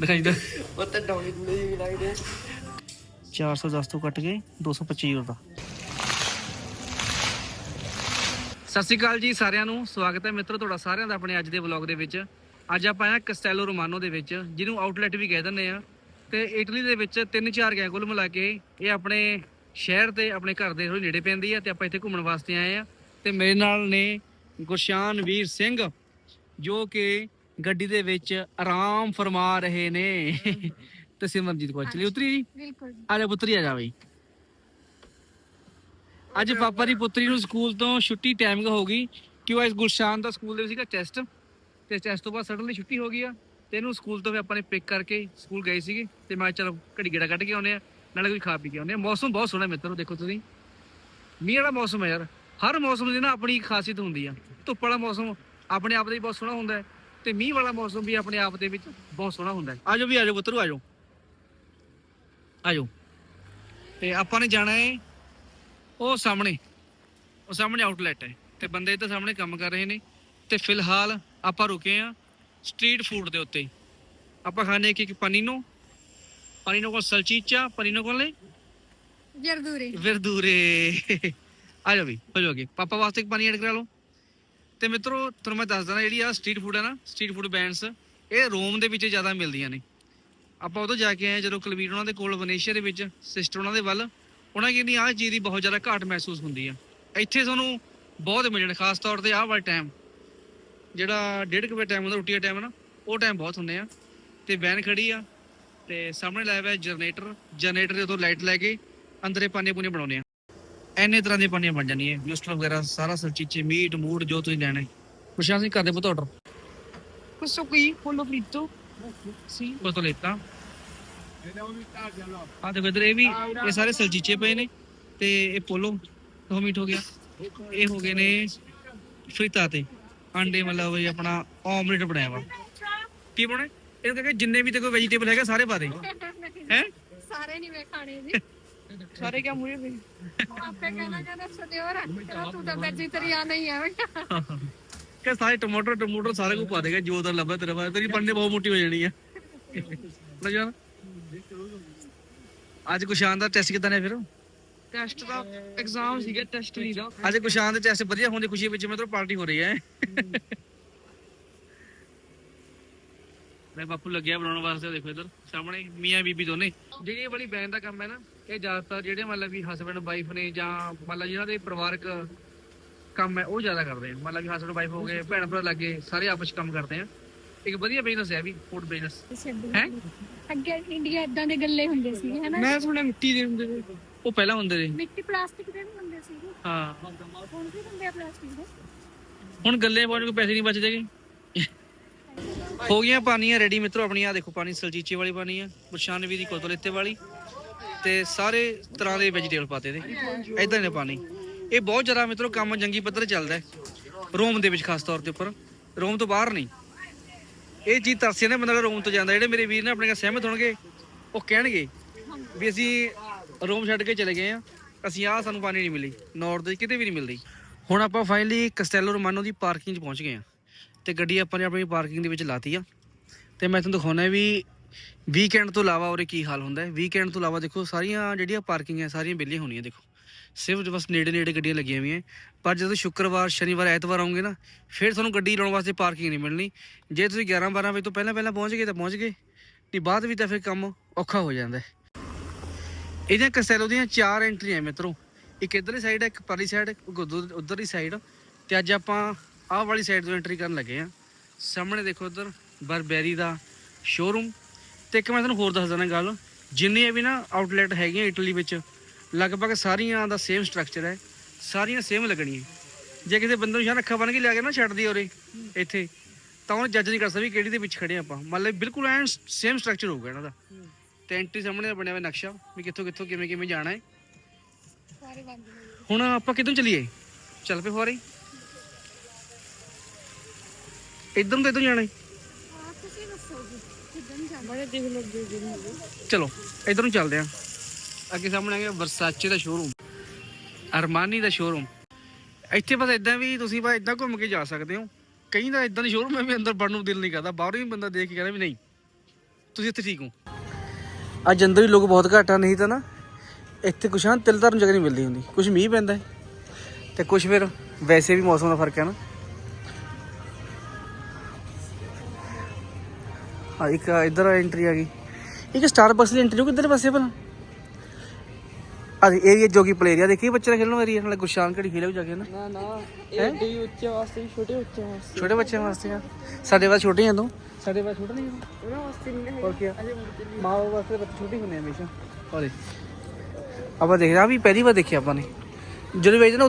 ਦਿਖਾਈ ਦਾ। ਉਹ ਤਾਂ ਡੌਲੇ ਡੂਲੇ ਵੀ ਲੱਗਦੇ 410 ਤੋਂ ਕੱਟ ਕੇ 225 ਦਾ। ਸਤਿ ਸ਼੍ਰੀ ਅਕਾਲ ਜੀ ਸਾਰਿਆਂ ਨੂੰ ਸਵਾਗਤ ਹੈ ਮਿੱਤਰੋ ਤੁਹਾਡਾ ਸਾਰਿਆਂ ਦਾ ਆਪਣੇ ਅੱਜ ਦੇ ਵਲੌਗ ਦੇ ਵਿੱਚ। ਅੱਜ ਆਪਾਂ ਆਏ ਕਸਟੈਲੋ ਰੋਮਾਨੋ ਦੇ ਵਿੱਚ ਜਿਹਨੂੰ ਆਊਟਲੈਟ ਵੀ ਕਹਿ ਦਿੰਦੇ ਆ। ਤੇ ਇਟਲੀ ਦੇ ਵਿੱਚ ਤਿੰਨ ਚਾਰ ਗਏ ਕੁੱਲ ਮਿਲਾ ਕੇ ਇਹ ਆਪਣੇ ਸ਼ਹਿਰ ਤੇ ਆਪਣੇ ਘਰ ਦੇ ਥੋੜੀ ਨੇੜੇ ਪੈਂਦੀ ਆ ਤੇ ਆਪਾਂ ਇੱਥੇ ਘੁੰਮਣ ਵਾਸਤੇ ਆਏ ਆ। ਤੇ ਮੇਰੇ ਨਾਲ ਨੇ ਗੁਰਸ਼ਾਨ ਵੀਰ ਸਿੰਘ ਜੋ ਕਿ ਗੱਡੀ ਦੇ ਵਿੱਚ ਆਰਾਮ ਫਰਮਾ ਰਹੇ ਨੇ। ਤੇ ਸਿਮਰਨਜੀਤ ਕੋ ਚਲੀ। ਉਤਰੀ ਜੀ? ਬਿਲਕੁਲ ਆ ਜਾ ਪੁੱਤਰੀ ਆ ਜਾ ਬਈ। ਅੱਜ ਪਾਪਾ ਦੀ ਪੁੱਤਰੀ ਨੂੰ ਸਕੂਲ ਤੋਂ ਛੁੱਟੀ ਟਾਈਮਿੰਗ ਹੋ ਗਈ। ਕਿਉਂ ਇਸ ਗੁਰਸ਼ਾਨ ਦਾ ਸਕੂਲ ਦੇ ਸੀਗਾ ਟੈਸਟ ਤੇ ਟੈਸਟ ਤੋਂ ਬਾਅਦ ਸਡਨਲੀ ਛੁੱਟੀ ਹੋ ਗਈ ਆ। ਤੇ ਇਹਨੂੰ ਸਕੂਲ ਤੋਂ ਵੀ ਆਪਾਂ ਨੇ ਪਿਕ ਕਰਕੇ ਸਕੂਲ ਗਏ ਸੀਗੇ। ਤੇ ਮੈਂ ਚਲੋ ਘੜੀ ਗੇੜਾ ਕੱਢ ਕੇ ਆਉਂਦੇ ਆ। ਨਾਲੇ ਕੋਈ ਖਾ ਪੀ ਕੇ ਆਉਂਦੇ ਆ। ਮੌਸਮ ਬਹੁਤ ਸੋਹਣਾ ਮਿੱਤਰੋ ਦੇਖੋ ਤੁਸੀਂ। ਮੀਂਹ ਵਾਲਾ ਮੌਸਮ ਹੈ ਯਾਰ। ਹਰ ਮੌਸਮ ਦੀ ਨਾ ਆਪਣੀ ਖਾਸੀਅਤ ਹੁੰਦੀ ਆ। ਧੁੱਪ ਵਾਲਾ ਮੌਸਮ ਆਪਣੇ ਆਪ ਦੇ ਹੀ ਬਹੁਤ ਸੋਹਣਾ ਹੁੰਦਾ ਹੈ। ਤੇ ਮੀਂਹ ਵਾਲਾ ਮੌਸਮ ਵੀ ਆਪਣੇ ਆਪ ਦੇ ਵਿੱਚ ਬਹੁਤ ਸੋਹਣਾ ਹੁੰਦਾ ਹੈ। ਆਜੋ ਵੀ ਆਜੋ ਪੁੱਤਰੋ ਆਜੋ। ਆਜੋ। ਤੇ ਆਪਾਂ ਨੇ ਜਾਣਾ ਹੈ ਉਹ ਸਾਹਮਣੇ। ਉਹ ਸਾਹਮਣੇ ਆਊਟਲੈਟ ਹੈ। ਤੇ ਬੰਦੇ ਇੱਥੇ ਸਾਹਮਣੇ ਕੰਮ ਕਰ ਰਹੇ ਨੇ। ਤੇ ਫਿਲਹਾਲ ਆਪਾਂ ਰੁਕੇ ਆ ਸਟਰੀਟ ਫੂਡ ਦੇ ਉੱਤੇ। ਆਪਾਂ ਖਾਣੇ ਕਿ ਪਨੀਨੋ ਪਨੀਨੋ ਕੋਲ ਸਲਚੀਚਾ ਪਨੀਨੋ ਕੋਲ ਨੇ ਜਰਦੂਰੇ ਵਿਰਦੂਰੇ। ਆ ਜਾਓ ਵੀ ਹੋ ਜਾਓਗੇ ਪਾਪਾ ਵਾਸਤੇ ਇੱਕ ਪਾਣੀ ਐਡ ਕਰਾ ਲਓ। ਤੇ ਮਿੱਤਰੋ, ਤੁਹਾਨੂੰ ਮੈਂ ਦੱਸ ਦਣਾ ਜਿਹੜੀ ਆ ਸਟਰੀਟ ਫੂਡ ਹੈ ਨਾ ਸਟਰੀਟ ਫੂਡ ਬੈਂਡਸ ਇਹ ਰੋਮ ਦੇ ਵਿੱਚ ਜ਼ਿਆਦਾ ਮਿਲਦੀਆਂ ਨੇ। ਆਪਾਂ ਉਦੋਂ ਜਾ ਕੇ ਆਏ ਜਦੋਂ ਕਲਵੀਰ ਉਹਨਾਂ ਦੇ ਕੋਲ, ਵਨੇਸ਼ੀਆ ਦੇ ਵਿੱਚ ਸਿਸਟਰ ਉਹਨਾਂ ਦੇ ਵੱਲ, ਉਹਨਾਂ ਕਹਿੰਦੀ ਆਹ ਚੀਜ਼ ਦੀ ਬਹੁਤ ਜ਼ਿਆਦਾ ਘਾਟ ਮਹਿਸੂਸ ਹੁੰਦੀ ਆ। ਇੱਥੇ ਤੁਹਾਨੂੰ ਬਹੁਤ ਮਿਲਣ, ਖਾਸ ਤੌਰ ਤੇ ਆਹ ਵਾਲਾ ਟਾਈਮ ਜਿਹੜਾ ਡੇਢ ਕੁ ਵਜੇ ਟਾਈਮ ਹੁੰਦਾ ਰੋਟੀ ਦਾ ਟਾਈਮ ਨਾ, ਉਹ ਟਾਈਮ ਬਹੁਤ ਹੁੰਦੇ ਆ। ਤੇ ਵੈਨ ਖੜੀ ਆ, ਤੇ ਸਾਹਮਣੇ ਲਾਇਆ ਹੋਇਆ ਜਨਰੇਟਰ ਜਨਰੇਟਰ ਦੇ ਤੋਂ ਲਾਈਟ ਲੈ ਕੇ ਅੰਦਰੇ ਪਾਣੀ ਪੂਣੀ ਬਣਾਉਣੇ ਆ। ਐਨੇ ਤਰ੍ਹਾਂ ਦੀਆਂ ਪਾਣੀਆਂ ਬਣ ਜਾਂਦੀਆਂ ਮਿਸਟਰ ਵਗੈਰਾ ਸਾਰਾ ਸਲਚੀਚੇ ਮੀਟ ਮੂਡ ਜੋ ਤੁਸੀਂ ਲੈਣਾ। ਹੈ ਪ੍ਰਸ਼ਾਸਨ ਜੀ ਕਰਦੇ ਪੁੱਤ order questo qui pollo fritto sì questo letta ਆ ਦੇਖੋ ਇਧਰ ਇਹ ਵੀ ਇਹ ਸਾਰੇ ਸਲਚੀਚੇ ਪਏ ਨੇ ਤੇ ਇਹ ਪੋਲੋ ਦੋ ਮੀਟ ਹੋ ਗਿਆ। ਇਹ ਹੋ ਗਏ ਨੇ ਫਰੀਤਾ ਤੇ ਆਂਡੇ ਮਤਲਬ ਇਹ ਆਪਣਾ ਆਮਲੇਟ ਬਣਾਇਆ ਵਾ। ਕੀ ਬਣੇ ਇਹ ਕਹਿੰਦੇ ਜਿੰਨੇ ਵੀ ਤੇ ਕੋਈ ਵੈਜੀਟੇਬਲ ਹੈਗਾ ਸਾਰੇ ਪਾ ਦੇ। ਹੈ? ਸਾਰੇ ਨਹੀਂ ਵੇ ਖਾਣੇ ਜੀ। ਸਾਰੇ ਕਿਆ ਮੂਰੇ ਪਏ ਆਪੇ ਕਹਿਣਾ ਕਹਿੰਦਾ ਸਦਿਓਰ ਕਹਿੰਦਾ ਤੂੰ ਤਾਂ ਵੈਜੀਟੇਰੀਅਨ ਨਹੀਂ ਹੈ ਕਿ ਸਾਰੇ ਟਮਾਟਰ ਟਮਾਟਰ ਸਾਰੇ ਕੁ ਪਾ ਦੇਗਾ ਜੋ ਤਾਂ ਲੱਭਾ ਤੇਰਾ ਬਾਅਦ ਤੇਰੀ ਪੰਨੇ ਬਹੁਤ ਮੋਟੀ ਹੋ ਜਾਣੀ ਆ। ਨਾ ਜਾਨ ਅੱਜ ਕੁਸ਼ਾਨ ਦਾ ਟੈਸਟ ਕਿਦਾਂ ਨੇ ਫਿਰ? ਟੈਸਟ ਦਾ ਐਗਜ਼ਾਮ ਸੀਗਾ ਟੈਸਟ ਨਹੀਂ ਦਾ। ਅੱਜ ਕੁਸ਼ਾਨ ਦੇ ਟੈਸਟ ਵਧੀਆ ਹੋਣ ਦੀ ਖੁਸ਼ੀ ਵਿੱਚ ਮਤਲਬ ਪਾਰਟੀ ਹੋ ਰਹੀ ਹੈ। ਮੈਂ ਬਾਪੂ ਲੱਗਿਆ ਬਣਾਉਣ ਵਾਸਤੇ ਦੇਖੋ ਇਧਰ। ਸਾਹਮਣੇ ਮੀਆਂ ਬੀਬੀ ਦੋਨੇ। ਜਿਹੜੀ ਵਾਲੀ ਬੈਨ ਦਾ ਕੰਮ ਹੈ ਨਾ ਇਹ ਜ਼ਿਆਦਾਤਰ ਜਿਹੜੇ ਮਤਲਬ ਵੀ ਹਸਬੰਡ ਵਾਈਫ ਨੇ ਜਾਂ ਮਤਲਬ ਜਿਹਨਾਂ ਦੇ ਪਰਿਵਾਰਕ ਕੰਮ ਹੈ ਉਹ ਜ਼ਿਆਦਾ ਕਰਦੇ ਆ। ਮਤਲਬ ਵੀ ਹਸਬੰਡ ਵਾਈਫ ਹੋ ਗਏ ਭੈਣ ਭਰਾ ਲੱਗੇ ਸਾਰੇ ਆਪਸ 'ਚ ਕੰਮ ਕਰਦੇ ਆ। ਇੱਕ ਵਧੀਆ ਬਿਜ਼ਨਸ ਹੈ ਵੀ ਫੂਡ ਬਿਜ਼ਨਸ ਹੈ? ਅੱਗੇ ਇੰਡੀਆ ਇਦਾਂ ਦੇ ਗੱਲੇ ਹੁੰਦੇ ਸੀ ਹੈਨਾ ਮੈਂ ਸੁਣਿਆ ਮਿੱਟੀ ਦੇ ਹੁੰਦੇ ਨੇ ਉਹ ਪਹਿਲਾਂ ਹੁੰਦੇ ਨੇ ਮਿੱਟੀ ਪਲਾਸਟਿਕ ਦੇ ਵੀ ਹੁੰਦੇ ਸੀ। ਹਾਂ। ਹੁਣ ਵੀ ਹੁੰਦੇ ਆ ਪਲਾਸਟਿਕ ਦੇ? ਹੁਣ ਗੱਲੇ ਪਾਉਣ ਨੂੰ ਪੈਸੇ ਨਹੀਂ ਬਚਦੇਗੇ ਹੋ ਗਈਆਂ ਪਾਣੀਆਂ ਰੈਡੀ ਮਿੱਤਰੋ ਆਪਣੀਆਂ। ਦੇਖੋ ਪਾਣੀ ਸਲਚੀਚੇ ਵਾਲੀ ਪਾਣੀ ਆ ਬੁਰਸ਼ਾਨਵੀ ਦੀ ਕੋਤਲੇਤੇ ਵਾਲੀ। ਤੇ ਸਾਰੇ ਤਰ੍ਹਾਂ ਦੇ ਵੈਜੀਟੇਬਲ ਪਾਤੇ ਦੇ। ਇਦਾਂ ਨੇ ਪਾਣੀ। ਇਹ ਬਹੁਤ ਜ਼ਿਆਦਾ ਮਿੱਤਰੋ ਕੰਮ ਜੰਗੀ ਪੱਧਰ ਚੱਲਦਾ ਹੈ। ਰੋਮ ਦੇ ਵਿੱਚ ਖਾਸ ਤੌਰ ਤੇ ਉੱਪਰ। ਰੋਮ ਤੋਂ ਬਾਹਰ ਨਹੀਂ। ਇਹ ਚੀਜ਼ ਤਰਸਿਆ ਨੇ ਬੰਦਾ ਰੋਮ ਤੋਂ ਜਾਂਦਾ, ਜਿਹੜੇ ਮੇਰੇ ਵੀਰ ਨੇ ਆਪਣੇ ਨਾਲ ਸਹਿਮਤ ਹੋਣਗੇ, ਉਹ ਕਹਿਣਗੇ ਵੀ ਅਸੀਂ ਰੋਮ ਛੱਡ ਕੇ ਚਲੇ ਗਏ ਆ ਅਸੀਂ ਆ ਸਾਨੂੰ ਪਾਣੀ ਨਹੀਂ ਮਿਲੀ। ਨਾਰਥ ਦੇ ਕਿਤੇ ਵੀ ਨਹੀਂ ਮਿਲਦੀ। ਹੁਣ ਆਪਾਂ ਫਾਈਨਲੀ ਕਸਟੈਲੋ ਰੋਮਾਨੋ ਦੀ ਪਾਰਕਿੰਗ 'ਚ ਪਹੁੰਚ ਗਏ ਆ ਤੇ ਗੱਡੀ ਆਪਾਂ ਨੇ ਆਪਣੀ ਪਾਰਕਿੰਗ ਦੇ ਵਿੱਚ ਲਾਤੀ ਆ। ਤੇ ਮੈਂ ਤੁਹਾਨੂੰ ਦਿਖਾਉਣਾ ਵੀ ਵੀਕਐਂਡ ਤੋਂ ਇਲਾਵਾ ਉਰੇ ਕੀ ਹਾਲ ਹੁੰਦਾ ਹੈ? ਵੀਕਐਂਡ ਤੋਂ ਇਲਾਵਾ ਦੇਖੋ, ਸਾਰੀਆਂ ਜਿਹੜੀਆਂ ਪਾਰਕਿੰਗ ਹੈ, ਸਾਰੀਆਂ ਵਿਹਲੀਆਂ ਹੋਣੀਆਂ ਦੇਖੋ। ਸਿਰਫ ਬਸ ਨੇੜੇ ਨੇੜੇ ਗੱਡੀਆਂ ਲੱਗੀਆਂ ਹੋਈਆਂ ਪਰ ਜਦੋਂ ਸ਼ੁੱਕਰਵਾਰ, ਸ਼ਨੀਵਾਰ, ਐਤਵਾਰ ਆਉਂਗੇ ਨਾ, ਫਿਰ ਤੁਹਾਨੂੰ ਗੱਡੀ ਲਾਉਣ ਵਾਸਤੇ ਪਾਰਕਿੰਗ ਨਹੀਂ ਮਿਲਣੀ। ਜੇ ਤੁਸੀਂ 11 12 ਵਜੇ ਤੋਂ ਪਹਿਲਾਂ ਪਹਿਲਾਂ ਪਹੁੰਚ ਗਏ ਤਾਂ ਪਹੁੰਚ ਗਏ। ਨਹੀਂ, ਬਾਅਦ ਵੀ ਤਾਂ ਫਿਰ ਕੰਮ ਔਖਾ ਹੋ ਜਾਂਦਾ ਹੈ। ਇਹਦੀਆਂ ਕਸੈਲੋ ਦੀਆਂ ਚਾਰ ਐਂਟਰੀਆਂ ਮਿੱਤਰੋ। ਇੱਕ ਇਧਰਲੀ ਸਾਈਡ ਹੈ, ਇੱਕ ਪਰਲੀ ਸਾਈਡ ਇੱਕ ਉਧਰ ਉਧਰਲੀ ਸਾਈਡ ਤੇ ਅੱਜ ਆਪਾਂ ਆਹ ਵਾਲੀ ਸਾਈਡ ਤੋਂ ਐਂਟਰੀ ਕਰਨ ਲੱਗੇ ਆ ਸਾਹਮਣੇ ਦੇਖੋ ਉਧਰ ਬਰਬੈਰੀ ਦਾ ਸ਼ੋਰੂਮ ਤੇ ਇੱਕ ਮੈਂ ਤੁਹਾਨੂੰ ਹੋਰ ਦੱਸ ਦਿੰਦਾ ਗੱਲ। ਜਿੰਨੀਆਂ ਵੀ ਨਾ ਆਊਟਲੈਟ ਹੈਗੀਆਂ ਇਟਲੀ ਵਿੱਚ, ਲਗਭਗ ਸਾਰੀਆਂ ਦਾ ਸੇਮ ਸਟਰਕਚਰ ਹੈ, ਸਾਰੀਆਂ ਸੇਮ ਲੱਗਣੀਆਂ। ਜੇ ਕਿਸੇ ਬੰਦੇ ਨੂੰ ਸ਼ਾਨ ਅੱਖਾਂ ਬਣ ਕੇ ਲਿਆ ਕੇ ਨਾ ਛੱਡਦੀ ਉਰੇ, ਇੱਥੇ, ਤਾਂ ਉਹ ਜੱਜ ਨਹੀਂ ਕਰ ਸਕਦਾ ਵੀ ਕਿਹੜੀ ਦੇ ਵਿੱਚ ਖੜੇ ਆਪਾਂ। ਮੰਨ ਲਓ ਬਿਲਕੁਲ ਐਨ ਸੇਮ ਸਟਰਕਚਰ ਹੋਊਗਾ ਇਹਨਾਂ ਦਾ। ਤੇ ਐਂਟਰੀ ਸਾਹਮਣੇ ਬਣਿਆ ਹੋਇਆ ਨਕਸ਼ਾ, ਵੀ ਕਿੱਥੋਂ ਕਿੱਥੋਂ ਕਿਵੇਂ ਕਿਵੇਂ ਜਾਣਾ ਹੈ। ਹੁਣ ਆਪਾਂ ਕਿੱਧਰ ਚੱਲੀਏ? ਚੱਲ ਪਏ ਫੁਆਰੇ ਇਧਰ ਤੋਂ ਤੇ ਇਧਰ ਜਾਣਾ ਹੈ। ਦੇਖ ਜੀ ਚਲੋ ਇਧਰ ਨੂੰ ਚੱਲਦੇ ਆਂ ਅੱਗੇ ਸਾਹਮਣੇ ਆ ਗਿਆ ਵਰਸਾਚੇ ਦਾ ਸ਼ੋਰੂਮ ਅਰਮਾਨੀ ਦਾ ਸ਼ੋਰੂਮ ਇੱਥੇ ਬਸ ਇਦਾਂ ਵੀ ਤੁਸੀਂ ਬਸ ਇਦਾਂ ਘੁੰਮ ਕੇ ਜਾ ਸਕਦੇ ਹੋ। ਕਈ ਤਾਂ ਇਦਾਂ ਦੇ ਸ਼ੋਰੂਮ ਹੈ ਵੀ ਅੰਦਰ ਵੜਨ ਨੂੰ ਦਿਲ ਨਹੀਂ ਕਰਦਾ। ਬਾਹਰੋਂ ਹੀ ਬੰਦਾ ਦੇਖ ਕੇ ਕਹਿੰਦਾ ਵੀ ਨਹੀਂ ਤੁਸੀਂ ਇੱਥੇ ਠੀਕ ਹੋ। ਅੱਜ ਅੰਦਰ ਹੀ ਲੋਕ ਬਹੁਤ ਘੱਟ ਆ ਨਹੀਂ ਤਾਂ ਨਾ ਇੱਥੇ ਕੁਛ ਨਾ ਤਿਲ ਧਰਨ ਜਗ੍ਹਾ ਨਹੀਂ ਮਿਲਦੀ ਹੁੰਦੀ। ਕੁਛ ਮੀਂਹ ਪੈਂਦਾ ਹੈ। ਤੇ ਕੁਛ ਫਿਰ ਵੈਸੇ ਵੀ ਮੌਸਮ ਦਾ ਫ਼ਰਕ ਹੈ ਨਾ। ਆ ਇੱਕ ਇਧਰ ਐਂਟਰੀ ਆ ਗਈ ਇੱਕ ਸਟਾਰਬਕਸ ਦੀ ਐਂਟਰੀ ਕਿੱਧਰ ਪਾਸੇ ਭਲਾ ਆ ਏਰੀਆ ਜੋਗੀ ਪਲੇ ਏਰੀਆ ਦੇਖੀ ਬੱਚੇ ਦਾ ਖੇਲਣ ਏਰੀਆ ਨਾਲ ਗੁਸ਼ਾਨ ਘੜੀ ਖੇਲੇ ਜਾ ਕੇ ਨਾ ਨਾ ਨਾ ਇਹ ਡੀ ਉੱਚੇ ਵਾਸਤੇ ਵੀ ਛੋਟੇ ਉੱਚੇ ਵਾਸਤੇ ਛੋਟੇ ਬੱਚਿਆਂ ਵਾਸਤੇ ਆ ਸਾਡੇ ਵਾਸਤੇ ਛੋਟੇ ਆ ਤੂੰ ਸਾਡੇ ਵਾਸਤੇ ਛੋਟੇ ਨਹੀਂ ਆ ਉਹਨਾਂ ਵਾਸਤੇ ਨਹੀਂ ਹੈ ਹੋਰ ਕੀ ਆ? ਅਜੇ ਮੁੜ ਕੇ ਮਾਂ ਬਾਪ ਵਾਸਤੇ ਬੱਚੇ ਛੋਟੇ ਹੁੰਦੇ ਆ ਹਮੇਸ਼ਾ ਔਰੇ ਆਪਾਂ ਦੇਖ ਰਿਹਾ ਵੀ ਪਹਿਲੀ ਵਾਰ ਦੇਖਿਆ ਆਪਾਂ ਨੇ ਜਦੋਂ ਵੇਚਦੇ ਨਾ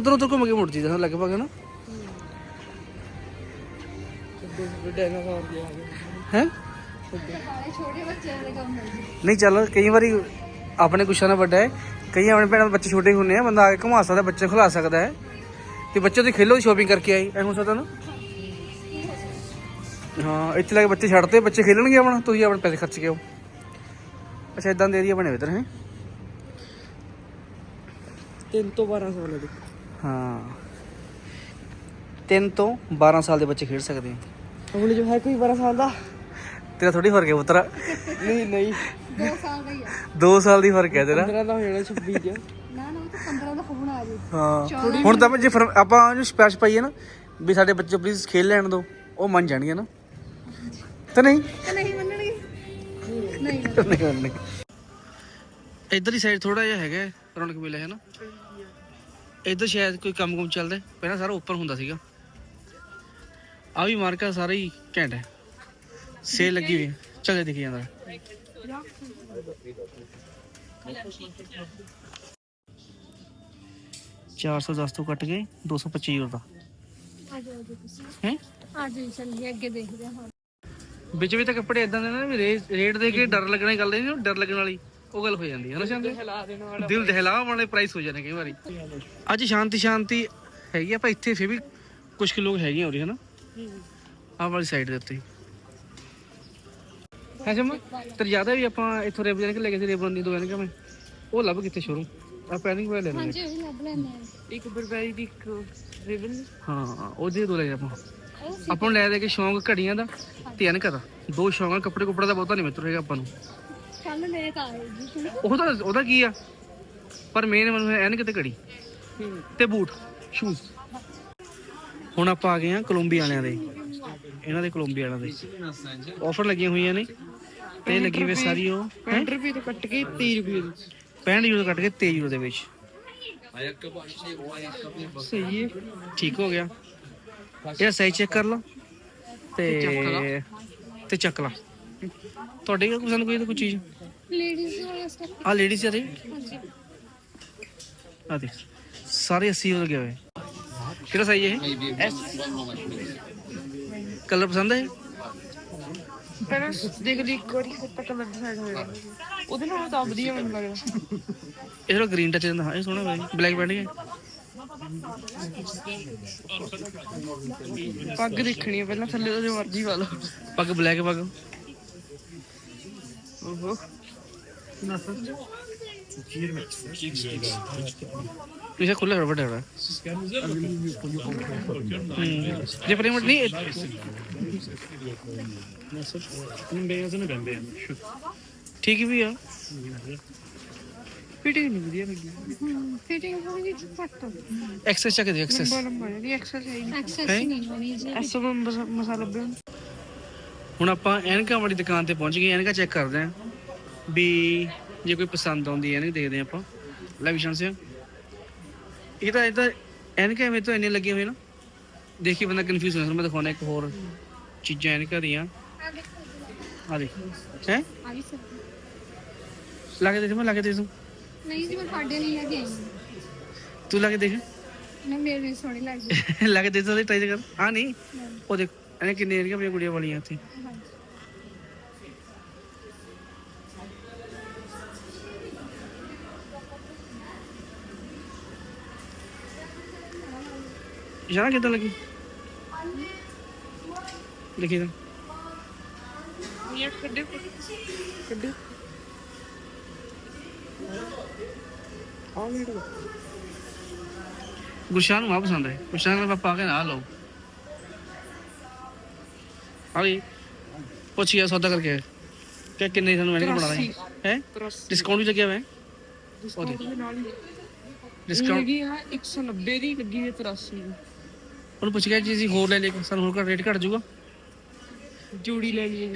ਛੋਟੇ ਬੱਚਿਆਂ ਦੇ ਕੰਮ ਨਹੀਂ ਚੱਲ ਕਈ ਵਾਰੀ ਆਪਣੇ ਕੁਛਾਂ ਨਾਲ ਵੱਡਾ ਹੈ। ਕਈ ਆਪਣੇ ਭੈਣਾਂ ਦੇ ਬੱਚੇ ਛੋਟੇ ਹੁੰਦੇ ਆ ਬੰਦਾ ਆ ਕੇ ਘੁਮਾ ਸਕਦਾ ਬੱਚੇ ਖਿਲਾ ਸਕਦਾ ਹੈ। ਤੇ ਬੱਚੇ ਤੁਸੀਂ ਖੇਲੋ ਸ਼ੋਪਿੰਗ ਕਰਕੇ ਆਈ ਐ ਹੋ ਸਕਦਾ ਨਾ? ਹਾਂ ਇੱਥੇ ਲੈ ਕੇ ਬੱਚੇ ਛੱਡਦੇ ਬੱਚੇ ਖੇਲਣਗੇ ਆਪਣਾ ਤੁਸੀਂ ਆਪਣੇ ਪੈਸੇ ਖਰਚ ਕੇ ਆਓ। ਅੱਛਾ ਇਦਾਂ ਦੇ ਏਰੀਆ ਬਣੇ ਇਧਰ ਹੈ? ਤਿੰਨ ਤੋਂ 12 ਸਾਲ ਦੇ। ਹਾਂ। 3 ਤੋਂ 12 ਸਾਲ ਦੇ ਬੱਚੇ ਖੇਡ ਸਕਦੇ ਆ। ਹੁਣ ਜੋ ਹੈ ਕੋਈ 12 ਸਾਲ ਦਾ। ਤੇਰਾ ਥੋੜੀ ਫ਼ਰਕ ਹੈ ਪੁੱਤਰਾ। ਨਹੀਂ ਨਹੀਂ। 2 ਸਾਲ ਦਾ ਹੀ ਆ। 2 ਸਾਲ ਦੀ ਫ਼ਰਕ ਹੈ ਤੇਰਾ। 15 ਦਾ ਹੋ ਜਾਣਾ 26 ਚ। ਨਾ ਨਾ ਉਹ ਤਾਂ 15 ਦਾ ਹੋਣਾ ਆ ਜੀ ਹਾਂ ਹੁਣ ਤਾਂ ਜੇ ਫਰ- ਆਪਾਂ ਉਹਨੂੰ ਸਪੈਸ਼ ਪਾਈਏ ਨਾ ਵੀ ਸਾਡੇ ਬੱਚੇ ਪਲੀਜ਼ ਖੇਲ ਲੈਣ ਦਿਓ ਉਹ ਮੰਨ ਜਾਣਗੇ ਨਾ। ਤੇ ਨਹੀਂ? ਤੇ ਨਹੀਂ ਮੰਨਣਗੇ। ਨਹੀਂ ਨਹੀਂ ਮੰਨਣਗੇ। ਇਧਰ ਹੀ ਸਾਈਡ ਥੋੜਾ ਜਿਹਾ ਹੈਗਾ ਰੌਣਕ ਮੇਲਾ ਹੈ ਨਾ? ਇਧਰ ਸ਼ਾਇਦ ਕੋਈ ਕੰਮ ਕੁਮ ਚੱਲਦਾ। ਪਹਿਲਾਂ ਸਾਰਾ ਓਪਨ ਹੁੰਦਾ ਸੀਗਾ। ਆ ਵੀ ਮਾਰਕਾ ਸਾਰਾ ਹੀ ਘੈਂਟ ਹੈ। ਸੇਲ ਲੱਗੀ ਹੋਈ ਹੈ ਚੱਲ ਦੇਖੀ ਜਾਂਦਾ। ਚਾਰ ਸੌ ਦਸ ਤੋਂ ਕੱਟ ਕੇ 225 ਯੂਰੋ ਦਾ ਹੈ ਆ ਜਾਓ ਅੱਗੇ ਦੇਖਦੇ ਹਾਂ? ਵਿੱਚ ਵੀ ਤਾਂ ਕੱਪੜੇ ਇਦਾਂ ਦੇ ਨੇ ਵੀ ਰੇ- ਰੇਟ ਦੇ ਕੇ ਡਰ ਲੱਗਣ ਦੀ ਗੱਲ ਨਹੀਂ ਡਰ ਲੱਗਣ ਵਾਲੀ ਉਹ ਗੱਲ ਹੋ ਜਾਂਦੀ ਹੈ ਨਾ ਸ਼ਾਂਤੀ? ਦਿਲ ਦਹਿਲਾਉਣ ਵਾਲੇ ਪ੍ਰਾਈਸ ਹੋ ਜਾਂਦੇ ਕਈ ਵਾਰੀ। ਅੱਜ ਸ਼ਾਂਤੀ ਸ਼ਾਂਤੀ ਹੈਗੀ ਆ, ਪਰ ਇੱਥੇ ਫੇਰ ਵੀ ਕੁਝ ਕੁ ਲੋਕ ਹੈਗੇ ਹੋ ਰਹੇ ਹਨਾ? ਆਹ ਵਾਲੀ ਸਾਈਡ ਦੇ ਉੱਤੇ। ਹੈ ਜਮਾ? ਤੇ ਜ਼ਿਆਦਾ ਵੀ ਆਪਾਂ ਇੱਥੋਂ ਰੇਬ ਜਾਣ ਕੇ ਲੈ ਗਏ ਸੀ ਰੇਬਨ ਦੀ ਦੋ ਐਨਕਾਂ ਮੈਂ ਉਹ ਲੱਭ ਕਿੱਥੇ ਸ਼ੋਰੂਮ ਆ ਪੈਨਿੰਗ ਵਾਲੇ ਲੈਣੇ ਹਾਂਜੀ ਉਹ ਵੀ ਲੱਭ ਲੈਂਦੇ ਆ। ਇੱਕ ਬਰਬਰੀ ਦੀ ਇੱਕ ਰਿਬਨ ਹਾਂ ਉਹਦੇ ਦੋ ਲੈ ਆਪਾਂ। ਆਪਾਂ ਨੂੰ ਲੈ ਦੇ ਕੇ ਸ਼ੌਂਕ ਘੜੀਆਂ ਦਾ ਤੇ ਐਨਕਾਂ ਦਾ। ਦੋ ਸ਼ੌਂਕ ਆ ਕੱਪੜੇ ਕੁਪੜਾ ਦਾ ਬਹੁਤਾ ਨਹੀਂ ਮਿੱਤਰ ਹੈਗਾ ਆਪਾਂ ਨੂੰ। ਕੱਲ ਮੇਰੇ ਤਾਂ ਆਏ ਜੀ ਉਹ ਤਾਂ ਉਹਦਾ ਕੀ ਆ? ਪਰ ਮੇਨ ਮੈਨੂੰ ਹੈ ਐਨਕ ਤੇ ਘੜੀ ਤੇ ਬੂਟ ਸ਼ੂਜ਼ ਹੁਣ ਆਪਾਂ ਆ ਗਏ ਆ ਕੋਲੰਬੀਆ ਵਾਲਿਆਂ ਦੇ। ਇਹਨਾਂ ਦੇ ਕੋਲੰਬੀਆ ਵਾਲਿਆਂ ਦੇ। ਆਫਰ ਲੱਗੀਆਂ ਹੋਈਆਂ ਨੇ। ਤੇ ਲੱਗੀ ਹੋਈ ਸਾਰੀ ਉਹ 65 ਰੁਪਏ ਤੋਂ ਕੱਟ ਕੇ 30 ਰੁਪਏ ਦੀ। 65 ਯੂਰੋ ਕੱਟ ਕੇ 23 ਯੂਰੋ ਦੇ ਵਿੱਚ। ਸਹੀ ਹੈ। ਠੀਕ ਹੋ ਗਿਆ। ਇਹ ਸਹੀ ਚੈੱਕ ਕਰ ਲਾ ਤੇ ਤੇ ਚੱਕ ਲਾ। ਤੁਹਾਡੇ ਕੋਲ ਪਸੰਦ ਕੋਈ ਤਾਂ ਕੋਈ ਚੀਜ਼? ਲੇਡੀਜ਼ ਵਾਲਾ ਸਟੱਫ ਆ ਲੇਡੀਜ਼ ਆ ਦੇ ਹਾਂਜੀ। ਆ ਦੇ ਸਾਰੇ 80 ਹੋ ਗਏ ਹੋਏ। ਕਿਹੜਾ ਸਾਈਜ਼ ਇਹ? ਐਸ ਕਲਰ ਪਸੰਦ ਹੈ ਪਹਿਲਾਂ ਦੇਖ ਲਈ ਉਹਦੇ ਨਾਲ ਤਾਂ ਵਧੀਆ ਮੈਨੂੰ ਲੱਗਦਾ। ਇਹ ਥੋੜਾ ਗ੍ਰੀਨ ਟੱਚ ਦਿੰਦਾ ਹਾਂ ਇਹ ਸੋਹਣਾ ਬਾਈ ਬਲੈਕ ਪੈਂਟ ਹੈ ਪੱਗ ਦੇਖਣੀ ਹੈ ਪਹਿਲਾਂ ਥੱਲੇ ਤੋਂ ਜੋ ਮਰਜ਼ੀ ਲਓ। ਪੱਗ ਬਲੈਕ ਪੱਗ। ਓਹੋ। ਇਹ ਖੁੱਲਾ ਹੈ ਵੱਡਾ ਹੈ ਜੇ ਪ੍ਰੀਮਟ ਨਹੀਂ ਇਹ- ਠੀਕ ਵੀ ਆ ਫਿਟਿੰਗ ਨਹੀਂ ਵਧੀਆ ਲੱਗੀ ਫਿਟਿੰਗ ਹੋਈ ਜੀ ਐਕਸੈਸ ਚੱਕ ਦੇ ਐਕਸੈਸ ਲੰਬਾ ਲੰਬਾ ਨਹੀਂ ਐਕਸੈਸ ਹੈਂ? ਨਹੀਂ ਹੋਣੀ ਜੀ ਐਸੋ ਮਸਾਲਾ ਬਣ ਹੁਣ ਆਪਾਂ ਐਨਕਾਂ ਵਾਲੀ ਦੁਕਾਨ ਤੇ ਪਹੁੰਚ ਗਏ ਐਨਕਾਂ ਚੈੱਕ ਕਰਦੇ ਆਂ ਵੀ ਜੇ ਕੋਈ ਪਸੰਦ ਆਉਂਦੀ ਹੈ ਐਨਕ ਦੇਖਦੇ ਆਪਾਂ। ਲੈ ਵੀ ਸ਼ਾਂਸਿਆ ਇਹ ਤਾਂ ਇਹ ਤਾਂ ਐਨਕਾਂ ਐਵੇਂ ਤੋਂ ਇੰਨੇ ਲੱਗੇ ਹੋਏ ਨਾ। ਦੇਖੀ ਬੰਦਾ ਕਨਫਿਊਜ਼ ਹੋ ਜਾਂਦਾ ਮੈਂ ਦਿਖਾਉਣਾ ਇੱਕ ਹੋਰ ਚੀਜ਼ਾਂ ਐਨਕਾਂ ਦੀਆਂ। ਆ ਦੇਖੋ। ਹੈ? ਆ ਵੀ ਸਰ ਲਾ ਕੇ ਦੇਖ ਮੈਂ ਲਾ ਕੇ ਦੇਖ ਤੂੰ। ਨਹੀਂ ਜੀ ਮੈਂ ਤੁਹਾਡੇ ਲਈ ਲੈ ਕੇ ਆਈ ਹਾਂ। ਤੂੰ ਲਾ ਕੇ ਦੇਖ। ਨਾ ਮੇਰੇ ਲਈ ਸੋਹਣੀ ਲੱਗਦੀ ਲਾ ਕੇ ਦੇਖ ਤਾਂ ਟਰਾਈ ਕਰ। ਆ ਨਹੀਂ ਉਹ ਦੇਖ ਇਹਨੇ ਕਿੰਨੇ ਐਨਕਾਂ ਪਈਆਂ ਕੁੜੀਆਂ ਵਾਲੀਆਂ ਇੱਥੇ। ਇਸ਼ਾਰਾ ਕਿੱਦਾਂ ਲੱਗੀ? ਦੇਖੀ ਤਾਂ। ਕੱਢੇ ਕੱਢੇ ਆ ਗੁਰਸ਼ਾਨ ਨੂੰ ਆ ਪਸੰਦ ਹੈ। ਗੁਰਸ਼ਾਨ ਨੂੰ ਪਾਪਾ ਕੇ ਨਾ ਲਓ। ਆ ਵੀ ਪੁੱਛ ਗਿਆ ਸੌਦਾ ਕਰਕੇ। ਕਿ ਕਿੰਨੇ ਸਾਨੂੰ ਐਨਕ ਬਣਾ ਰਹੇ ਹੈ? 83 ਡਿਸਕਾਊਂਟ ਵੀ ਲੱਗਿਆ ਹੋਇਆ ਹੈ? ਡਿਸਕਾਊਂਟ ਦੇ ਨਾਲ ਹੀ। ਡਿਸਕਾਊਂਟ ਲੱਗੀ ਆ 190 ਦੀ ਲੱਗੀ ਹੈ 83 ਦੀ। ਉਹਨੂੰ ਪੁੱਛ ਗਿਆ ਜੀ ਅਸੀਂ ਹੋਰ ਲੈ ਲੈ ਕੇ ਸਾਨੂੰ ਹੋਰ ਰੇਟ ਘਟ ਜਾਊਗਾ। ਜੋੜੀ ਲੈ ਲਈ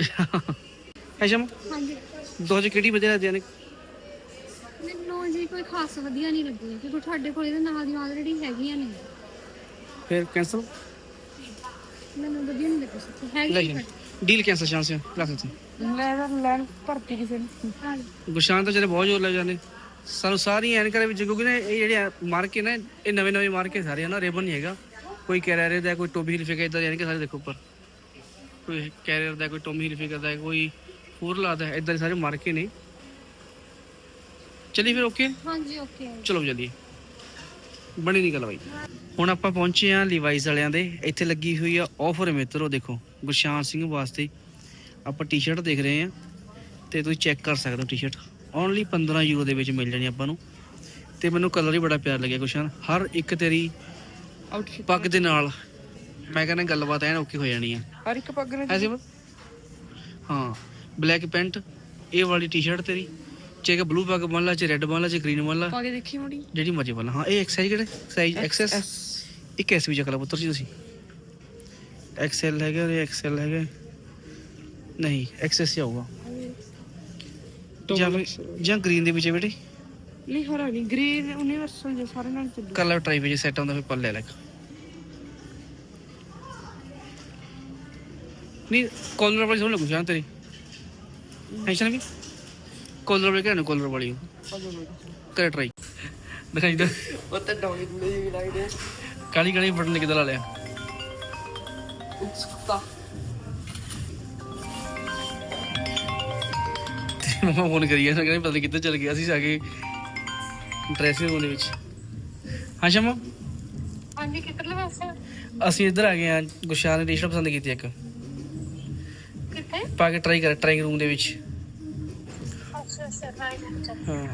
ਐਸ਼ਮ ਹਾਂਜੀ। ਦੋ ਚ ਕਿਹੜੀ ਵਧੀਆ ਲੱਗਦੀ ਨੇ? ਮੈਨੂੰ ਜੀ ਕੋਈ ਖਾਸ ਵਧੀਆ ਨਹੀਂ ਲੱਗੀ ਕਿਉਂਕਿ ਤੁਹਾਡੇ ਕੋਲ ਇਹਦੇ ਨਾਲ ਦੀ ਆਲਰੇਡੀ ਹੈਗੀਆਂ ਨੇ। ਫਿਰ ਕੈਂਸਲ ਮੈਨੂੰ ਵਧੀਆ ਨਹੀਂ ਲੱਗੀ ਸੱਚੀ ਹੈਗੀ ਲੈ ਡੀਲ ਚਾਂਸ ਹੈ ਰੱਖ ਦਿੱਤੀ। ਲੈ ਤਾਂ ਲੈਣ ਭਰਤੀ ਕਿਸੇ ਨੇ। ਗੁਸ਼ਾਨ ਤਾਂ ਜਿਹੜੇ ਬਹੁਤ ਜ਼ੋਰ ਲੈ ਜਾਂਦੇ। ਸਾਨੂੰ ਸਾਰੀਆਂ ਐਨਕਾਂ ਦੇ ਵਿੱਚ ਕਿਉਂਕਿ ਨਾ ਇਹ ਜਿਹੜੇ ਮਾਰਕੇ ਨੇ ਇਹ ਨਵੇਂ ਨਵੇਂ ਮਾਰਕੇ ਸਾਰੇ ਹਨਾ? ਰੇਬਨ ਨਹੀਂ ਹੈਗਾ। ਕੋਈ ਕੈਰੀਅਰ ਦਾ ਕੋਈ ਟੋਬੀ ਹਿਲਫਿਕਰ ਇਦਾਂ ਦੇ ਐਨਕਾਂ ਸਾਰੇ ਦੇਖੋ ਉੱਪਰ। ਕੋਈ ਕੈਰੀਅਰ ਦਾ ਕੋਈ ਟੋਮੀ ਹਿਲਫਿਕਰ ਦਾ ਕੋਈ ਫੋਰਲਾ ਦਾ ਇਦਾਂ ਦੇ ਸਾਰੇ ਮਾਰਕੇ ਨੇ। ਚਲੀ ਫਿਰ ਓਕੇ ਹਾਂਜੀ ਓਕੇ ਚਲੋ ਜਲਦੀ ਬਣੀ ਨਹੀਂ ਗੱਲ ਬਾਈ। ਹੁਣ ਆਪਾਂ ਪਹੁੰਚੇ ਆ ਲੀਵਾਈਜ਼ ਵਾਲਿਆਂ ਦੇ। ਇੱਥੇ ਲੱਗੀ ਹੋਈ ਆ ਆਫਰ ਮਿੱਤਰੋ ਦੇਖੋ ਗੁਰਸ਼ਾਨ ਸਿੰਘ ਵਾਸਤੇ। ਆਪਾਂ ਟੀ-ਸ਼ਰਟ ਦੇਖ ਰਹੇ ਆ ਤੇ ਤੁਸੀਂ ਚੈੱਕ ਕਰ ਸਕਦੇ ਹੋ ਟੀ-ਸ਼ਰਟ ਓਨਲੀ 15 ਯੂਰੋ ਦੇ ਵਿੱਚ ਮਿਲ ਜਾਣੀ ਆਪਾਂ ਨੂੰ। ਤੇ ਮੈਨੂੰ ਕਲਰ ਹੀ ਬੜਾ ਪਿਆਰ ਲੱਗਿਆ ਗੁਰਸ਼ਾਨ। ਹਰ ਇੱਕ ਤੇਰੀ ਆਊਟਫਿਟ ਪੱਗ ਦੇ ਨਾਲ। ਮੈਂ ਕਹਿੰਦਾ ਗੱਲਬਾਤ ਐਨ ਓਕੇ ਹੋ ਜਾਣੀ ਆ। ਹਰ ਇੱਕ ਪੱਗ ਨੇ ਐਸੇ ਹਾਂ ਬਲੈਕ ਪੈਂਟ ਇਹ ਵਾਲੀ ਟੀ-ਸ਼ਰਟ ਤੇਰੀ ਚੇਕ ਬਲੂ ਪੱਗ ਬੰਨ ਲਾ ਚ ਰੈੱਡ ਬੰਨ ਲਾ ਚ ਗ੍ਰੀਨ ਬੰਨ ਲਾ। ਪਾ ਕੇ ਦੇਖੀ ਮੋੜੀ। ਜਿਹੜੀ ਮਰਜ਼ੀ ਵਾਲਾ ਹਾਂ ਇਹ ਐਕਸਾਈਜ਼ ਕਿਹੜੇ? ਸਾਈਜ਼ ਐਕਸੈਸ ਇੱਕ ਐਸ ਵੀ ਚੱਕ ਲਾ ਪੁੱਤਰ ਜੀ ਤੁਸੀਂ। ਐਕਸਐਲ ਹੈਗਾ ਤੇ ਐਕਸਐਲ ਹੈਗਾ। ਨਹੀਂ ਐਕਸੈਸ ਹੀ ਆਊਗਾ। ਜਾਂ ਜਾਂ ਗ੍ਰੀਨ ਦੇ ਵਿੱਚ ਬੇਟੇ? ਨਹੀਂ ਹਰਾ ਨਹੀਂ ਗ੍ਰੀਨ ਯੂਨੀਵਰਸਲ ਜੇ ਸਾਰੇ ਨਾਲ ਚੱਲੂ। ਕਲਰ ਟਰਾਈ ਵਿੱਚ ਸੈੱਟ ਆਉਂਦਾ ਫਿਰ ਪੱਲ ਲੈ ਨਹੀਂ ਕਾਲਰ ਵਾਲੀ ਸੋਹਣੀ ਲੱਗੂ ਸ਼ਾਨ ਤੇਰੀ। ਟੈਨਸ਼ਨ ਵੀ ਕਾਲਰ ਵਾਲੀ? ਕਿਹਨੂੰ ਕਾਲਰ ਵਾਲੀ ਕਰ ਟਰਾਈ ਦਿਖਾਈ ਦੇ। ਉਹ ਤਾਂ ਡੌਲੀ ਵੀ ਲੱਗਦੇ ਕਾਲੀ ਕਾਲੀ ਬਟਨ ਕਿੱਦਾਂ ਲਾ ਲਿਆ? ਉਤਸੁਕਤਾ ਤੇ ਮਮਾ ਫੋਨ ਕਰੀ ਗਿਆ ਕਹਿੰਦੇ ਪਤਾ ਨਹੀਂ ਕਿੱਧਰ ਚਲ ਗਿਆ ਸੀ ਜਾ ਕੇ ਡਰੈਸਿੰਗ ਰੂਮ ਦੇ ਵਿੱਚ। ਹਾਂ ਸ਼ਮਾ ਹਾਂਜੀ ਕਿੱਧਰਲੇ ਪਾਸੇ? ਅਸੀਂ ਇੱਧਰ ਆ ਗਏ ਆ ਗੁਸ਼ਾਨ ਨੇ ਟੀ-ਸ਼ਰਟ ਪਸੰਦ ਕੀਤੀ ਇੱਕ। ਪਾ ਕੇ ਟਰਾਈ ਕਰ ਟਰਾਈਂਗ ਰੂਮ ਦੇ ਵਿੱਚ। ਅੱਛਾ ਅੱਛਾ ਰਾਈਟ ਹਾਂ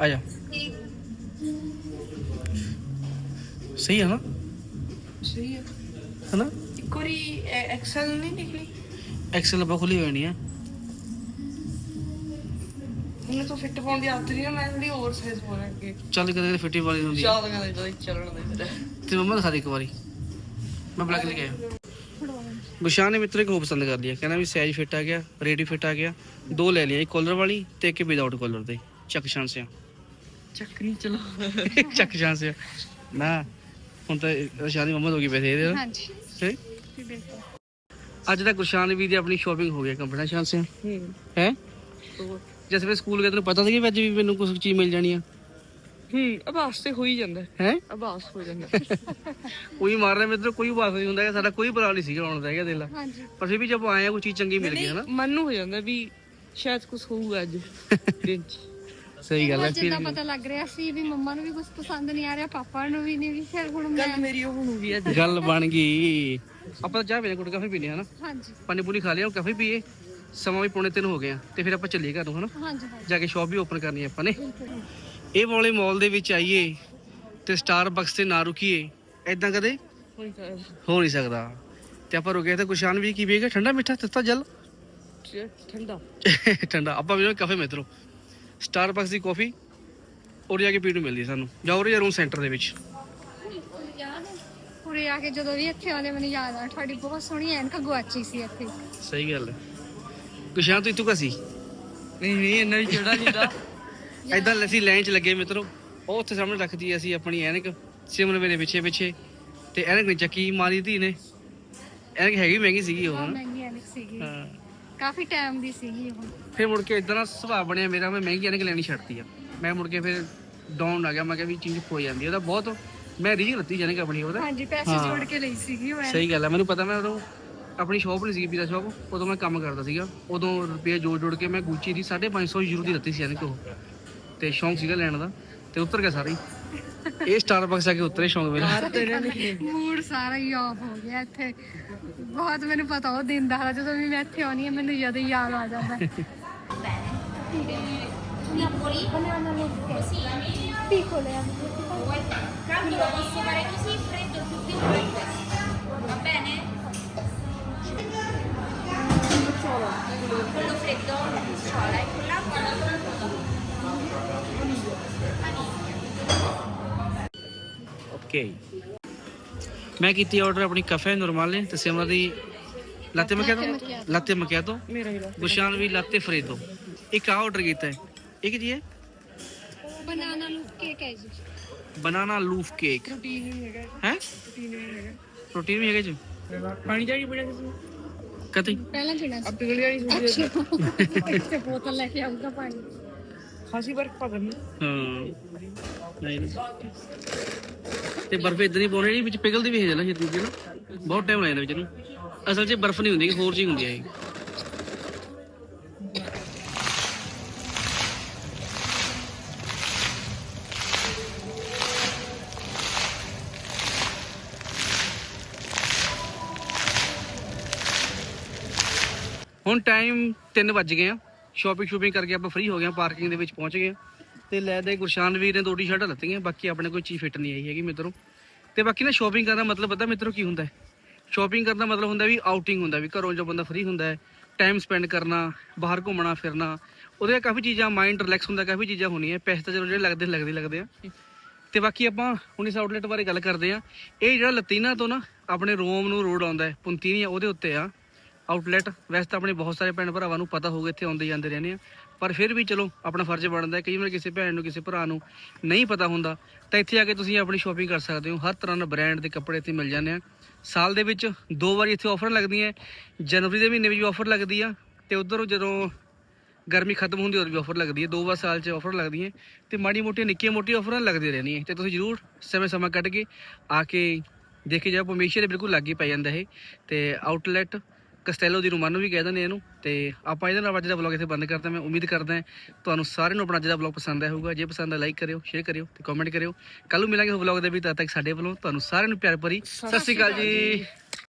ਆ ਜਾ। ਠੀਕ ਸਹੀ ਹੈ ਨਾ? ਸਹੀ ਹੈ ਹਨਾ? ਵਾਰੀ ਐਕਸਲ ਨਹੀਂ ਨਿਕਲੀ? ਐਕਸਲ ਖੁੱਲੀ ਹੋਈ ਨਹੀਂ ਆ। ਉਹਨੇ ਤਾਂ ਫਿੱਟ ਪਾਉਣ ਦੀ ਆਦਤ ਨਹੀਂ ਮੈਂ ਥੋੜੀ ਓਵਰ ਸਾਈਜ਼ ਪਾਉਣ ਅੱਗੇ। ਚੱਲ ਕਦੇ ਕਦੇ ਫਿੱਟੀ ਵਾਲੀ ਹੁੰਦੀ ਚੱਲ ਜਦੋਂ ਚੱਲਣ ਦੇ ਫਿਰ ਤੇ ਮੰਮਾ ਦਿਖਾ ਦੇ ਇੱਕ ਵਾਰੀ। ਮੈਂ ਬਲੈਕ ਲੈ ਕੇ ਆਇਆ। ਗੁਸ਼ਾਨ ਨੇ ਮਿੱਤਰ ਇੱਕ ਹੋਰ ਪਸੰਦ ਕਰ ਲਿਆ ਕਹਿੰਦਾ ਵੀ ਸਾਈਜ਼ ਫਿੱਟ ਆ ਗਿਆ ਰੇਟ ਵੀ ਫਿੱਟ ਆ ਗਿਆ। ਦੋ ਲੈ ਲਿਆ ਇੱਕ ਕਾਲਰ ਵਾਲੀ ਤੇ ਇੱਕ ਵਿਦਆਊਟ ਕਾਲਰ ਦੇ। ਚੱਕ ਚਾਂਸ ਆ ਚੱਕਰੀ ਚਲਾ। ਚੱਕ ਚਾਂਸ ਆ ਨਾ ਹੁਣ ਤਾਂ ਸ਼ਾਦੀ ਮੰਮਾ ਦੋਗੀ ਪੈਸੇ ਇਹਦੇ ਹਾਂਜੀ। ਹੈਂ? ਬਿਲਕੁਲ ਅੱਜ ਤੱਕ ਗੁਰਸ਼ਾਨ ਵੀ ਦੀ ਆਪਣੀ ਸ਼ਾਪਿੰਗ ਹੋ ਗਈ ਕੰਪਨੀ ਚਾਂਸ ਹੂੰ। ਹੈ? ਹੋਰ। ਜਿਸ ਵੇ ਸਕੂਲ ਗਏ ਤੈਨੂੰ ਪਤਾ ਸੀ ਕਿ ਅੱਜ ਵੀ ਮੈਨੂੰ ਕੁਝ ਚੀਜ਼ ਮਿਲ ਜਾਣੀ ਆ। ਹੂੰ ਆਵਾਜ਼ ਤੇ ਹੋ ਹੀ ਜਾਂਦਾ। ਹੈ? ਆਵਾਜ਼ ਹੋ ਜਾਂਦਾ। ਕੋਈ ਮਾਰ ਰਿਹਾ ਮਿੱਤਰ ਕੋਈ ਬਾਤ ਨਹੀਂ ਹੁੰਦਾ ਹੈਗਾ ਸਾਡਾ ਕੋਈ ਬੁਰਾ ਨਹੀਂ ਸੀ ਆਉਣ ਦਾ ਹੈਗਾ ਦਿਲ ਹਾਂਜੀ। ਪਰ ਫਿਰ ਵੀ ਜਦ ਆਏ ਆ ਕੋਈ ਚੀਜ਼ ਚੰਗੀ ਮਿਲ ਗਈ ਹੈ ਨਾ ਮਨ ਨੂੰ ਹੋ ਜਾਂਦਾ ਵੀ ਸ਼ਾਇਦ ਕੁਝ ਹੋਊਗਾ ਅੱਜ ਦਿਨ ਚ। ਸਹੀ ਗੱਲ ਹੈ ਫਿਰ ਜਿੱਦਾਂ ਪਤਾ ਲੱਗ ਰਿਹਾ ਸੀ ਵੀ ਮੰਮਾ ਨੂੰ ਵੀ ਕੁਝ ਪਸੰਦ ਨਹੀਂ ਆ ਰਿਹਾ ਪਾਪਾ ਨੂੰ ਵੀ ਨਹੀਂ ਵੀ ਫਿਰ ਹੁਣ ਮੈਂ ਗੱਲ ਮੇਰੀ ਉਹ ਹੋਊਗੀ ਅੱਜ ਗੱਲ ਬਣ ਗਈ। ਆਪਾਂ ਤਾਂ ਚਾਹ ਪੀਣੇ ਗੁੱਟ ਕਾਫੀ ਪੀਣੇ ਹਨਾ? ਹਾਂਜੀ। ਪਾਣੀ ਪੂਰੀ ਖਾ ਲਿਆ ਕਾਫੀ ਪੀਏ। ਸਮਾਂ ਵੀ ਪੌਣੇ ਤਿੰਨ ਹੋ ਗਏ ਆ ਤੇ ਫਿਰ ਆਪਾਂ ਚੱਲੀਏ ਘਰ ਨੂੰ ਹਨਾ? ਹਾਂਜੀ ਜਾ ਕੇ ਸ਼ਾਪ ਵੀ ਓਪਨ ਕਰਨੀ ਆ ਆਪਾਂ ਨੇ ਬਿਲਕੁਲ। ਇਹ ਵਾਲੇ ਮਾਲ ਦੇ ਵਿੱਚ ਆਈਏ ਤੇ ਸਟਾਰਬਕਸ ਤੇ ਨਾ ਰੁਕੀਏ ਐਦਾਂ ਕਦੇ? ਹੋ। ਨਹੀਂ ਸਕਦਾ। ਤੇ ਆਪਾਂ ਰੁਕੇ ਤਾਂ ਕੁਸ਼ਾਨ ਵੀ ਕੀ ਪੀਏਗਾ? ਠੰਡਾ ਮਿੱਠਾ ਤੱਤਾ ਜਲ? ਠੰਡਾ। ਠੰਡਾ। ਆਪਾਂ ਵੀ ਕਾਫੇ ਮਿੱਤਰੋ ਸਟਾਰਬਕਸ ਦੀ ਕਾਫੀ ਔਰ ਜਾ ਕੇ ਪੀਣ ਨੂੰ ਮਿਲਦੀ ਸਾਨੂੰ। ਜਾਂ ਉਰੇ ਰੂਮ ਸੈਂਟਰ ਦੇ ਵਿੱਚ? ਉਰੇ ਆ ਕੇ ਜਦੋਂ ਵੀ ਇੱਥੇ ਆਉਂਦੇ ਮੈਨੂੰ ਯਾਦ ਆ ਤੁਹਾਡੀ ਬਹੁਤ ਸੋਹਣੀ ਐਨਕ ਗਵਾਚੀ ਸੀ ਇੱਥੇ। ਸਹੀ ਗੱਲ ਹੈ। ਕੁਸ਼ਾਨ ਤੂੰ ਇੱਥੋਂ ਕਾ ਸੀ? ਨਹੀਂ ਨਹੀਂ ਇੰਨਾ ਵੀ ਚੜਾ ਨਹੀਂ ਦਾ ਐਦਾਂ ਅਸੀਂ ਲਾਈਨ 'ਚ ਲੱਗੇ ਮਿੱਤਰੋ ਉਹ ਉੱਥੇ ਸਾਹਮਣੇ ਰੱਖਦੀ ਅਸੀਂ ਆਪਣੀ ਐਨਕ ਸਿਮਰਨ ਮੇਰੇ ਪਿੱਛੇ ਪਿੱਛੇ ਤੇ ਐਨਕ ਨਹੀਂ ਚੱਕੀ ਮਾਰੀ ਧੀ ਨੇ। ਐਨਕ ਹੈਗੀ ਮਹਿੰਗੀ ਸੀਗੀ ਉਹ। ਹਨਾ ਮਹਿੰਗੀ ਐਨਕ ਸੀਗੀ। ਹਾਂ। ਕਾਫੀ ਟਾਈਮ ਦੀ ਸੀਗੀ ਉਹ। ਫਿਰ ਮੁੜ ਕੇ ਇਦਾਂ ਦਾ ਸੁਭਾਅ ਬਣਿਆ ਮੇਰਾ ਮੈਂ ਮਹਿੰਗੀ ਐਨਕ ਲੈਣੀ ਛੱਡਤੀ ਆ। ਮੈਂ ਮੁੜ ਕੇ ਫਿਰ ਡਾਊਨ ਆ ਗਿਆ ਮੈਂ ਕਿਹਾ ਵੀ ਚੀਜ਼ ਖੋ ਜਾਂਦੀ ਆ। ਉਹਦਾ ਬਹੁਤ ਮੈਂ ਰੀਝ ਲੱਤੀ ਜਾਨੇ ਆਪਣੀ ਉਹਦਾ। ਹਾਂਜੀ ਪੈਸੇ ਹਾਂ। ਜੋੜ ਕੇ ਲਈ ਸੀਗੀ ਐਨਕ। ਸਹੀ ਗੱਲ ਹੈ ਮੈਨੂੰ ਪਤਾ ਮੈਂ ਉਦੋਂ ਆਪਣੀ ਸ਼ਾਪ ਨਹੀਂ ਸੀ ਪੀਜ਼ਾ ਸ਼ਾਪ ਉਦੋਂ ਮੈਂ ਕੰਮ ਕਰਦਾ ਸੀਗਾ। ਉਦੋਂ ਰੁਪਏ ਜੋੜ ਜੋੜ ਕੇ ਮੈਂ ਗੁੱਚੀ ਦੀ 550 ਯੂਰੋ ਦੀ ਲੱਤੀ ਸੀ ਐਨਕ ਉਹ। ਤੇ ਸ਼ੌਂਕ ਸੀਗਾ ਲੈਣ ਦਾ ਤੇ ਉਤਰ ਗਿਆ ਸਾਰਾ ਹੀ ਇਹ ਸਟਾਰਬਕਸ ਆ ਕੇ ਉਤਰੇ ਸ਼ੌਂਕ ਮੇਰਾ ਮੂਡ ਸਾਰਾ ਹੀ ਆਫ ਹੋ ਗਿਆ ਇੱਥੇ ਬਹੁਤ ਮੈਨੂੰ ਪਤਾ ਉਹ ਦਿਨ ਦਾ ਜਦੋਂ ਵੀ ਮੈਂ ਇੱਥੇ ਆਉਣੀ ਹੈ ਮੈਨੂੰ ਜਦੋਂ ਹੀ ਯਾਦ ਆ ਜਾਂਦਾ posso fare così. Va bene? Quello freddo? Okay ਮੈਂ ਕੀਤੀ ਆਰਡਰ ਆਪਣੀ ਕਫੇ ਨੋਰਮਾਲੇ ਤੇ ਸਿਮਰ ਦੀ ਲਾਤੇ ਮਕਿਆਤੋ ਲਾਤੇ ਮਕਿਆਤੋ ਮੇਰਾ ਹੀ ਗੁਸ਼ਾਨ ਵੀ ਲਾਤੇ ਫਰੀਦੋ। ਇੱਕ ਆ ਆਰਡਰ ਕੀਤਾ ਹੈ। ਇੱਕ ਜੀ ਹੈ? ਬਨਾਨਾ ਲੂਫ ਕੇਕ ਹੈ ਜੀ। ਬਨਾਨਾ ਲੂਫ ਕੇਕ। ਪ੍ਰੋਟੀਨ ਵੀ ਹੈਗਾ। ਹੈ? ਪ੍ਰੋਟੀਨ ਵੀ ਹੈਗਾ। ਪ੍ਰੋਟੀਨ ਵੀ ਹੈਗਾ ਜੀ। ਪਾਣੀ ਚਾਹੀਏ ਬੜਿਆ ਤੁਸੀਂ ਕਤੇ? ਪਹਿਲਾਂ ਪੀਣਾ ਅਬ ਪਿਘਲ ਜਾਣੀ ਸੀ ਤੇ ਬੋਤਲ ਲੈ ਕੇ ਆਊਗਾ ਪਾਣੀ। ਖਾਸੀ ਬਰਫ ਪਾ ਕਰਨੀ ਹਾਂ। ਨਹੀਂ ਨਹੀਂ। ਤੇ ਬਰਫ ਇਦਾਂ ਹੀ ਪਾਉਣੀ ਨਹੀਂ ਵਿੱਚ ਪਿਘਲਦੀ ਵੀ ਹੈ ਜਲਾ ਛੇਤੀ ਜਿਹੀ ਨਾ। ਬਹੁਤ ਟਾਈਮ ਲੱਗਦਾ ਵਿੱਚ ਨੂੰ। ਅਸਲ 'ਚ ਬਰਫ ਨਹੀਂ ਹੁੰਦੀ ਹੋਰ ਚੀਜ਼ ਹੁੰਦੀ ਹੈ ਇਹ। ਹੁਣ ਟਾਈਮ 3 ਵੱਜ ਗਏ ਆ। ਸ਼ਾਪਿੰਗ ਸ਼ੂਪਿੰਗ ਕਰਕੇ ਆਪਾਂ ਫ੍ਰੀ ਹੋ ਗਏ ਆ ਪਾਰਕਿੰਗ ਦੇ ਵਿੱਚ ਪਹੁੰਚ ਗਏ ਆ ਤੇ ਲੈ ਦੇ ਗੁਰਸ਼ਾਨ ਵੀਰ ਨੇ ਦੋ ਟੀ-ਸ਼ਰਟਾਂ ਲੱਤੀਆਂ, ਬਾਕੀ ਆਪਣੇ ਕੋਈ ਚੀਜ਼ ਫਿੱਟ ਨਹੀਂ ਆਈ ਹੈਗੀ ਮਿੱਤਰੋ। ਤੇ ਬਾਕੀ ਨਾ ਸ਼ਾਪਿੰਗ ਕਰਨ ਦਾ ਮਤਲਬ ਪਤਾ ਮਿੱਤਰੋ ਕੀ ਹੁੰਦਾ ਹੈ? ਸ਼ਾਪਿੰਗ ਕਰਨ ਦਾ ਮਤਲਬ ਹੁੰਦਾ ਵੀ ਆਊਟਿੰਗ ਹੁੰਦਾ, ਵੀ ਘਰੋਂ ਜੋ ਬੰਦਾ ਫ੍ਰੀ ਹੁੰਦਾ ਹੈ ਟਾਈਮ ਸਪੈਂਡ ਕਰਨਾ, ਬਾਹਰ ਘੁੰਮਣਾ, ਫਿਰਨਾ, ਉਹਦੇ ਕਾਫੀ ਚੀਜ਼ਾਂ ਮਾਈਂਡ ਰਿਲੈਕਸ ਹੁੰਦਾ, ਕਾਫੀ ਚੀਜ਼ਾਂ ਹੋਣੀਆਂ, ਪੈਸੇ ਤਾਂ ਚਲੋ ਜਿਹੜੇ ਲੱਗਦੇ ਲੱਗਦੇ ਲੱਗਦੇ ਆ। ਤੇ ਬਾਕੀ ਆਪਾਂ ਹੁਣ ਇਸ ਆਊਟਲੈਟ ਬਾਰੇ ਗੱਲ ਕਰਦੇ ਆ ਇਹ ਜਿਹੜਾ ਲਤੀਨਾ ਤੋਂ ਨਾ ਆਪਣੇ ਰੋਮ ਨੂੰ ਰੋਡ ਆਉਂਦਾ ਹੈ, ਪੁੰਤੀਨੀਆ ਉਹਦੇ ਉੱਤੇ ਆ। ਆਊਟਲੈਟ, ਵੈਸੇ ਤਾਂ ਆਪਣੇ ਬਹੁਤ ਸਾਰੇ ਭੈਣ ਭਰਾਵਾਂ ਨੂੰ ਪਤਾ ਹੋਊਗਾ, ਇੱਥੇ ਆਉਂਦੇ ਜਾਂਦੇ ਰਹਿੰਦੇ ਆ। ਪਰ ਫਿਰ ਵੀ ਚਲੋ, ਆਪਣਾ ਫਰਜ਼ ਬਣਦਾ ਕਈ ਵਾਰ ਕਿਸੇ ਭੈਣ ਨੂੰ, ਕਿਸੇ ਭਰਾ ਨੂੰ ਨਹੀਂ ਪਤਾ ਹੁੰਦਾ, ਤਾਂ ਇੱਥੇ ਆ ਕੇ ਤੁਸੀਂ ਆਪਣੀ ਸ਼ਾਪਿੰਗ ਕਰ ਸਕਦੇ ਹੋ। ਹਰ ਤਰ੍ਹਾਂ ਦਾ ਬ੍ਰਾਂਡ ਦੇ ਕੱਪੜੇ ਇੱਥੇ ਮਿਲ ਜਾਂਦੇ ਆ। ਸਾਲ ਦੇ ਵਿੱਚ ਦੋ ਵਾਰੀ ਇੱਥੇ ਆਫਰ ਲੱਗਦੀਆਂ ਜਨਵਰੀ ਦੇ ਮਹੀਨੇ ਵਿੱਚ ਵੀ ਆਫਰ ਲੱਗਦੀ ਆ, ਤੇ ਉਧਰ ਜਦੋਂ ਗਰਮੀ ਖਤਮ ਹੁੰਦੀ ਉਦੋਂ ਵੀ ਆਫਰ ਲੱਗਦੀ ਹੈ। ਦੋ ਵਾਰ ਸਾਲ 'ਚ ਆਫਰ ਲੱਗਦੀ ਹੈ, ਤੇ ਮਾੜੀ ਮੋਟੀਆਂ ਨਿੱਕੀਆਂ ਮੋਟੀਆਂ ਆਫਰਾਂ ਲੱਗਦੀਆਂ ਰਹਿੰਦੀਆਂ। ਤੇ ਤੁਸੀਂ ਜਰੂਰ ਸਮੇਂ ਸਮਾਂ ਕੱਢ ਕੇ ਆ ਕੇ ਦੇਖੇ ਜਾਓ ਪਰਮੇਸ਼ਰ ਦੇ ਬਿਲਕੁਲ ਲਾਗੇ ਪੈ ਜਾਂਦਾ ਹੈ ਤੇ ਆਊਟਲੈਟ ਕਸਟੈਲੋ ਦੀ ਰੋਮਾਨੋ ਵੀ ਕਹਿ ਦਿੰਦੇ ਇਹਨੂੰ, ਤੇ ਆਪਾਂ ਇਹਦੇ ਨਾਲ ਅੱਜ ਦਾ ਵਲੌਗ ਇੱਥੇ ਬੰਦ ਕਰਦਾ ਮੈਂ ਉਮੀਦ ਕਰਦਾ ਤੁਹਾਨੂੰ ਸਾਰਿਆਂ ਨੂੰ ਆਪਣਾ ਅੱਜ ਦਾ ਵਲੌਗ ਪਸੰਦ ਆਇਆ ਹੋਊਗਾ। ਜੇ ਪਸੰਦ ਆ ਲਾਈਕ ਕਰਿਓ ਸ਼ੇਅਰ ਕਰਿਓ ਤੇ ਕਮੈਂਟ ਕਰਿਓ। ਕੱਲ ਨੂੰ ਮਿਲਾਂਗੇ ਵਲੌਗ ਦੇ ਵੀ, ਤਦ ਤੱਕ ਸਾਡੇ ਵੱਲੋਂ ਤੁਹਾਨੂੰ ਸਾਰਿਆਂ ਨੂੰ ਪਿਆਰ ਭਰੀ। ਸਤਿ ਸ਼੍ਰੀ ਅਕਾਲ ਜੀ।